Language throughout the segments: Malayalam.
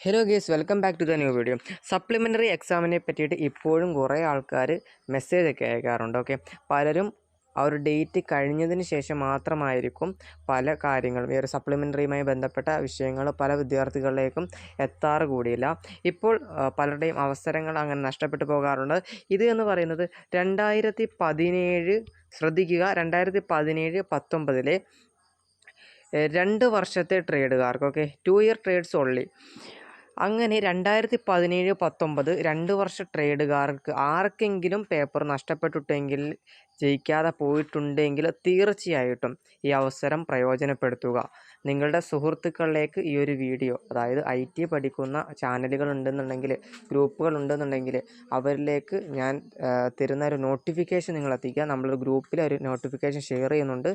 Hello guys welcome back to the new video supplementary എക്സാമിനെ പറ്റിയിട്ട് ഇപ്പോഴും കുറേ ആൾക്കാർ മെസ്സേജ് ഒക്കെ അയക്കാറുണ്ട് ഓക്കെ പലരും ആ ഒരു ഡേറ്റ് കഴിഞ്ഞതിന് ശേഷം മാത്രമായിരിക്കും പല കാര്യങ്ങളും ഈ ഒരു സപ്ലിമെന്ററിയുമായി ബന്ധപ്പെട്ട വിഷയങ്ങൾ പല വിദ്യാർത്ഥികളിലേക്കും എത്താറ് കൂടിയില്ല. ഇപ്പോൾ പലരുടെയും അവസരങ്ങൾ അങ്ങനെ നഷ്ടപ്പെട്ടു പോകാറുണ്ട്. ഇത് എന്ന് പറയുന്നത് രണ്ടായിരത്തി പതിനേഴ് ശ്രദ്ധിക്കുക രണ്ടായിരത്തി പതിനേഴ് പത്തൊമ്പതിലെ രണ്ട് വർഷത്തെ ട്രേഡുകാർക്ക് okay two year trades only അങ്ങനെ രണ്ടായിരത്തി പതിനേഴ് പത്തൊമ്പത് രണ്ട് വർഷ ട്രേഡുകാർക്ക് ആർക്കെങ്കിലും പേപ്പർ നഷ്ടപ്പെട്ടിട്ടെങ്കിൽ ജയിക്കാതെ പോയിട്ടുണ്ടെങ്കിൽ തീർച്ചയായിട്ടും ഈ അവസരം പ്രയോജനപ്പെടുത്തുക. നിങ്ങളുടെ സുഹൃത്തുക്കളിലേക്ക് ഈ ഒരു വീഡിയോ അതായത് ഐ ടി പഠിക്കുന്ന ചാനലുകൾ ഉണ്ടെന്നുണ്ടെങ്കിൽ ഗ്രൂപ്പുകൾ ഉണ്ടെന്നുണ്ടെങ്കിൽ അവരിലേക്ക് ഞാൻ തരുന്ന ഒരു നോട്ടിഫിക്കേഷൻ നിങ്ങൾ എത്തിക്കുക നമ്മളൊരു ഗ്രൂപ്പിൽ ഒരു നോട്ടിഫിക്കേഷൻ ഷെയർ ചെയ്യുന്നുണ്ട്.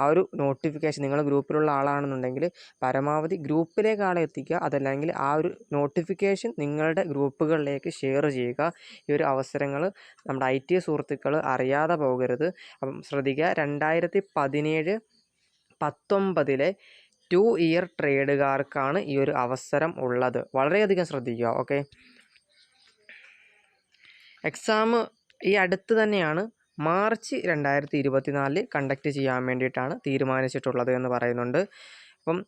ആ ഒരു നോട്ടിഫിക്കേഷൻ നിങ്ങൾ ഗ്രൂപ്പിലുള്ള ആളാണെന്നുണ്ടെങ്കിൽ പരമാവധി ഗ്രൂപ്പിലേക്ക് ആളെ എത്തിക്കുക. അതല്ലെങ്കിൽ ആ ഒരു നോട്ടിഫിക്കേഷൻ നിങ്ങളുടെ ഗ്രൂപ്പുകളിലേക്ക് ഷെയർ ചെയ്യുക. ഈ ഒരു അവസരങ്ങൾ നമ്മുടെ ഐ ടി സുഹൃത്തുക്കൾ അറിയാതെ പോകരുത്. അപ്പം ശ്രദ്ധിക്കുക രണ്ടായിരത്തി പതിനേഴ് പത്തൊമ്പതിലെ ടു ഇയർ ട്രേഡുകാർക്കാണ് ഈ ഒരു അവസരം ഉള്ളത്. വളരെയധികം ശ്രദ്ധിക്കുക ഓക്കെ? എക്സാം ഈ അടുത്ത് തന്നെയാണ് മാർച്ച് രണ്ടായിരത്തി ഇരുപത്തിനാലിൽ കണ്ടക്ട് ചെയ്യാൻ വേണ്ടിയിട്ടാണ് തീരുമാനിച്ചിട്ടുള്ളത് എന്ന് പറയുന്നുണ്ട്. അപ്പം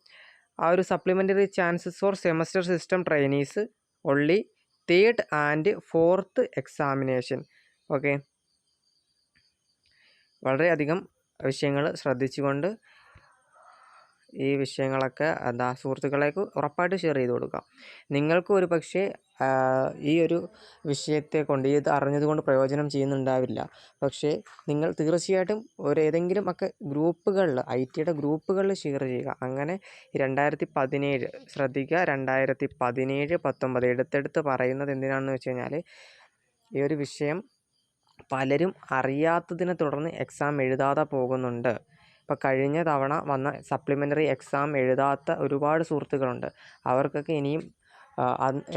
ആ ഒരു supplementary chances for semester system trainees only third and fourth examination okay? വളരെയധികം വിഷയങ്ങൾ ശ്രദ്ധിച്ചുകൊണ്ട് ഈ വിഷയങ്ങളൊക്കെ എന്താ സുഹൃത്തുക്കളേക്ക് ഉറപ്പായിട്ട് ഷെയർ ചെയ്ത് കൊടുക്കുക നിങ്ങൾക്ക് ഒരു പക്ഷേ ഈ ഒരു വിഷയത്തെ കൊണ്ട് ഇത് അറിഞ്ഞതുകൊണ്ട് പ്രയോജനം ചെയ്യുന്നുണ്ടാവില്ല. പക്ഷേ നിങ്ങൾ തീർച്ചയായിട്ടും ഒരു ഏതെങ്കിലും ഒക്കെ ഗ്രൂപ്പുകളിൽ ഐ ടിയുടെ ഗ്രൂപ്പുകളിൽ ഷെയർ ചെയ്യുക. അങ്ങനെ രണ്ടായിരത്തി പതിനേഴ് ശ്രദ്ധിക്കുക രണ്ടായിരത്തി പതിനേഴ് പത്തൊമ്പത് എടുത്തെടുത്ത് പറയുന്നത് എന്തിനാണെന്ന് വെച്ച് കഴിഞ്ഞാൽ ഈ ഒരു വിഷയം പലരും അറിയാത്തതിനെ തുടർന്ന് എക്സാം എഴുതാതെ പോകുന്നുണ്ട്. ഇപ്പോൾ കഴിഞ്ഞ തവണ വന്ന സപ്ലിമെന്ററി എക്സാം എഴുതാത്ത ഒരുപാട് സുഹൃത്തുക്കളുണ്ട്. അവർക്കൊക്കെ ഇനിയും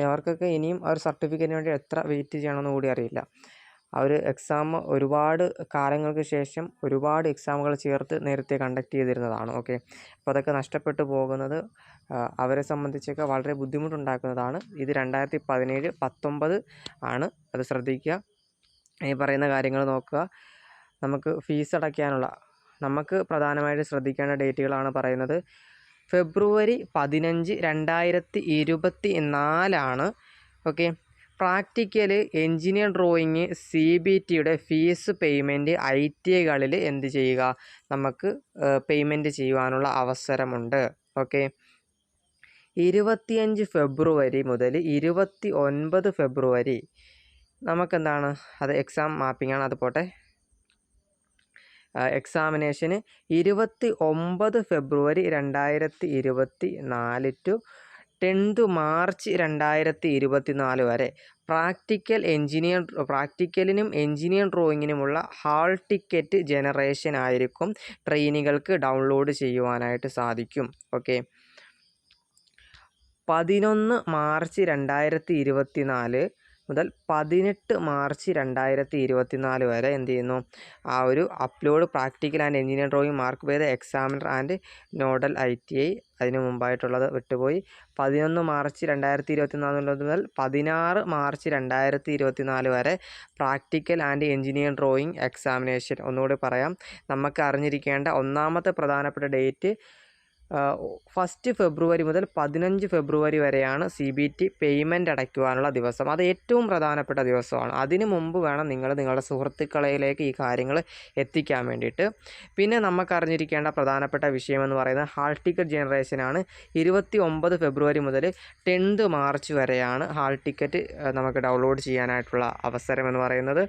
അവർക്കൊക്കെ ഇനിയും ആ ഒരു സർട്ടിഫിക്കറ്റിന് വേണ്ടി എത്ര വെയിറ്റ് ചെയ്യണമെന്ന് കൂടി അറിയില്ല. ഒരു എക്സാം ഒരുപാട് കാലങ്ങൾക്ക് ശേഷം ഒരുപാട് എക്സാമുകൾ ചേർത്ത് നേരത്തെ കണ്ടക്ട് ചെയ്തിരുന്നതാണ്. ഓക്കെ? അപ്പോൾ അതൊക്കെ നഷ്ടപ്പെട്ടു പോകുന്നത് അവരെ സംബന്ധിച്ചൊക്കെ വളരെ ബുദ്ധിമുട്ടുണ്ടാക്കുന്നതാണ്. ഇത് രണ്ടായിരത്തി പതിനേഴ് പത്തൊമ്പത് ആണ്. അത് ശ്രദ്ധിക്കുക. ഈ പറയുന്ന കാര്യങ്ങൾ നോക്കുക. നമുക്ക് ഫീസ് അടയ്ക്കാനുള്ള നമുക്ക് പ്രധാനമായിട്ട് ശ്രദ്ധിക്കേണ്ട ഡേറ്റുകളാണ് പറയുന്നത്. ഫെബ്രുവരി പതിനഞ്ച് രണ്ടായിരത്തി ഇരുപത്തി നാലാണ്. Okay. Practical engineer drawing C B ടിയുടെ ഫീസ് പേയ്മെന്റ് ഐ ടി ഐകളിൽ എന്ത് ചെയ്യുക? നമുക്ക് പേയ്മെന്റ് ചെയ്യുവാനുള്ള അവസരമുണ്ട്. ഓക്കെ. ഇരുപത്തിയഞ്ച് ഫെബ്രുവരി മുതൽ ഇരുപത്തി ഒൻപത് ഫെബ്രുവരി നമുക്കെന്താണ്? അത് എക്സാം മാപ്പിംഗ് ആണ് അത് പോട്ടെ. എക്സാമിനേഷന് ഇരുപത്തി ഒമ്പത് ഫെബ്രുവരി രണ്ടായിരത്തി ഇരുപത്തി നാല് ടു ടെൻത്ത് മാർച്ച് രണ്ടായിരത്തി ഇരുപത്തി നാല് വരെ പ്രാക്ടിക്കൽ എഞ്ചിനീയർ പ്രാക്ടിക്കലിനും എഞ്ചിനീയർ ഡ്രോയിങ്ങിനുമുള്ള ഹാൾ ടിക്കറ്റ് ജനറേഷൻ ആയിരിക്കും ട്രെയിനികൾക്ക് ഡൗൺലോഡ് ചെയ്യുവാനായിട്ട് സാധിക്കും. ഓക്കെ പതിനൊന്ന് മാർച്ച് രണ്ടായിരത്തി ഇരുപത്തി നാല് മുതൽ പതിനെട്ട് മാർച്ച് രണ്ടായിരത്തി ഇരുപത്തി നാല് വരെ എന്ത് ചെയ്യുന്നു? ആ ഒരു upload practical and engineer drawing mark ചെയ്ത examiner and nodal I T I അതിന് മുമ്പായിട്ടുള്ളത് വിട്ടുപോയി. പതിനൊന്ന് മാർച്ച് രണ്ടായിരത്തി ഇരുപത്തി നാല് മുതൽ പതിനാറ് മാർച്ച് രണ്ടായിരത്തി ഇരുപത്തി നാല് വരെ practical and engineer drawing examination. ഒന്നുകൂടി പറയാം. നമുക്ക് അറിഞ്ഞിരിക്കേണ്ട ഒന്നാമത്തെ പ്രധാനപ്പെട്ട ഡേറ്റ് ഫസ്റ്റ് ഫെബ്രുവരി മുതൽ പതിനഞ്ച് ഫെബ്രുവരി വരെയാണ് സി ബി ടി പേയ്മെന്റ് അടയ്ക്കുവാനുള്ള ദിവസം. അത് ഏറ്റവും പ്രധാനപ്പെട്ട ദിവസമാണ്. അതിനു മുമ്പ് വേണം നിങ്ങൾ നിങ്ങളുടെ സുഹൃത്തുക്കളിലേക്ക് ഈ കാര്യങ്ങൾ എത്തിക്കാൻ വേണ്ടിയിട്ട്. പിന്നെ നമുക്കറിഞ്ഞിരിക്കേണ്ട പ്രധാനപ്പെട്ട വിഷയമെന്ന് പറയുന്നത് ഹാൾ ടിക്കറ്റ് ജനറേഷനാണ് ഇരുപത്തി ഒമ്പത് ഫെബ്രുവരി മുതൽ ടെൻത്ത് മാർച്ച് വരെയാണ് ഹാൾ ടിക്കറ്റ് നമുക്ക് ഡൗൺലോഡ് ചെയ്യാനായിട്ടുള്ള അവസരം എന്ന് പറയുന്നത്.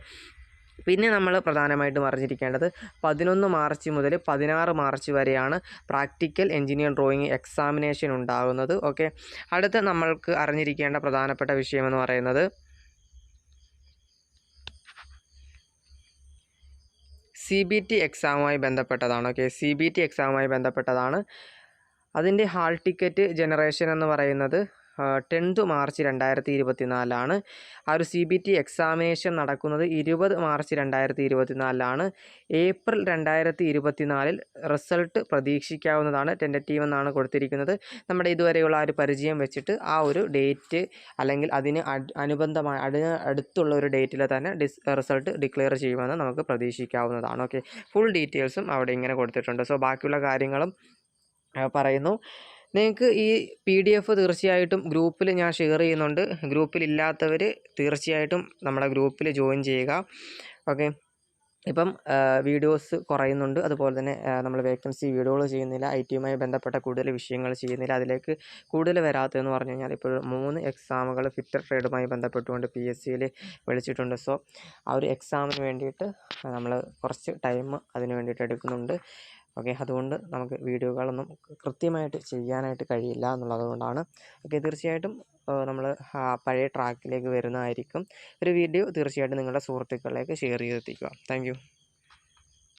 പിന്നെ നമ്മൾ പ്രധാനമായിട്ടും അറിഞ്ഞിരിക്കേണ്ടത് പതിനൊന്ന് മാർച്ച് മുതൽ പതിനാറ് മാർച്ച് വരെയാണ് പ്രാക്ടിക്കൽ എഞ്ചിനീയർ ഡ്രോയിങ് എക്സാമിനേഷൻ ഉണ്ടാകുന്നത് ഓക്കെ? അടുത്ത നമ്മൾക്ക് അറിഞ്ഞിരിക്കേണ്ട പ്രധാനപ്പെട്ട വിഷയമെന്ന് പറയുന്നത് സി ബി ടി എക്സാമുമായി ബന്ധപ്പെട്ടതാണ് ഓക്കെ? സി ബി ടി എക്സാമുമായി ബന്ധപ്പെട്ടതാണ്. അതിന്റെ ഹാൾ ടിക്കറ്റ് ജനറേഷൻ എന്ന് പറയുന്നത് ടെൻത്ത് മാർച്ച് രണ്ടായിരത്തി ഇരുപത്തി നാലിലാണ് ആ ഒരു സി ബി ടി എക്സാമിനേഷൻ നടക്കുന്നത് ഇരുപത് മാർച്ച് രണ്ടായിരത്തി ഇരുപത്തി നാലിലാണ് ഏപ്രിൽ രണ്ടായിരത്തി ഇരുപത്തി നാലിൽ റിസൾട്ട് പ്രതീക്ഷിക്കാവുന്നതാണ് ടെന്ററ്റീവ് എന്നാണ് കൊടുത്തിരിക്കുന്നത്. നമ്മുടെ ഇതുവരെയുള്ള ആ ഒരു പരിചയം വെച്ചിട്ട് ആ ഒരു ഡേറ്റ് അല്ലെങ്കിൽ അതിന് അനുബന്ധമായ അതിന് അടുത്തുള്ള ഒരു ഡേറ്റിൽ തന്നെ ഡിസ് റിസൾട്ട് ഡിക്ലെയർ ചെയ്യുമെന്ന് നമുക്ക് പ്രതീക്ഷിക്കാവുന്നതാണ്. ഓക്കെ ഫുൾ ഡീറ്റെയിൽസും അവിടെ ഇങ്ങനെ കൊടുത്തിട്ടുണ്ട്. സോ ബാക്കിയുള്ള കാര്യങ്ങളും പറയുന്നു. നിങ്ങൾക്ക് ഈ പി ഡി എഫ് തീർച്ചയായിട്ടും ഗ്രൂപ്പിൽ ഞാൻ ഷെയർ ചെയ്യുന്നുണ്ട്. ഗ്രൂപ്പിലില്ലാത്തവർ തീർച്ചയായിട്ടും നമ്മുടെ ഗ്രൂപ്പിൽ ജോയിൻ ചെയ്യുക. ഓക്കെ ഇപ്പം വീഡിയോസ് കുറയുന്നുണ്ട്. അതുപോലെ തന്നെ നമ്മൾ വേക്കൻസി വീഡിയോകൾ ചെയ്യുന്നില്ല. ഐ ടിയുമായി ബന്ധപ്പെട്ട കൂടുതൽ വിഷയങ്ങൾ ചെയ്യുന്നില്ല. അതിലേക്ക് കൂടുതൽ വരാത്തതെന്ന് പറഞ്ഞു കഴിഞ്ഞാൽ ഇപ്പോൾ മൂന്ന് എക്സാമുകൾ ഫിറ്റർ ട്രേഡുമായി ബന്ധപ്പെട്ടുകൊണ്ട് പി എസ് സിയിൽ വിളിച്ചിട്ടുണ്ട്. സോ ആ ഒരു എക്സാമിന് വേണ്ടിയിട്ട് നമ്മൾ കുറച്ച് ടൈം അതിന് വേണ്ടിയിട്ട് എടുക്കുന്നുണ്ട്. ഓക്കെ അതുകൊണ്ട് നമുക്ക് വീഡിയോകളൊന്നും കൃത്യമായിട്ട് ചെയ്യാനായിട്ട് കഴിയില്ല എന്നുള്ളത് കൊണ്ടാണ് ഓക്കെ തീർച്ചയായിട്ടും നമ്മൾ പഴയ ട്രാക്കിലേക്ക് വരുന്നതായിരിക്കും ഒരു വീഡിയോ തീർച്ചയായിട്ടും നിങ്ങളുടെ സുഹൃത്തുക്കളിലേക്ക് ഷെയർ ചെയ്തെത്തിക്കുക. താങ്ക്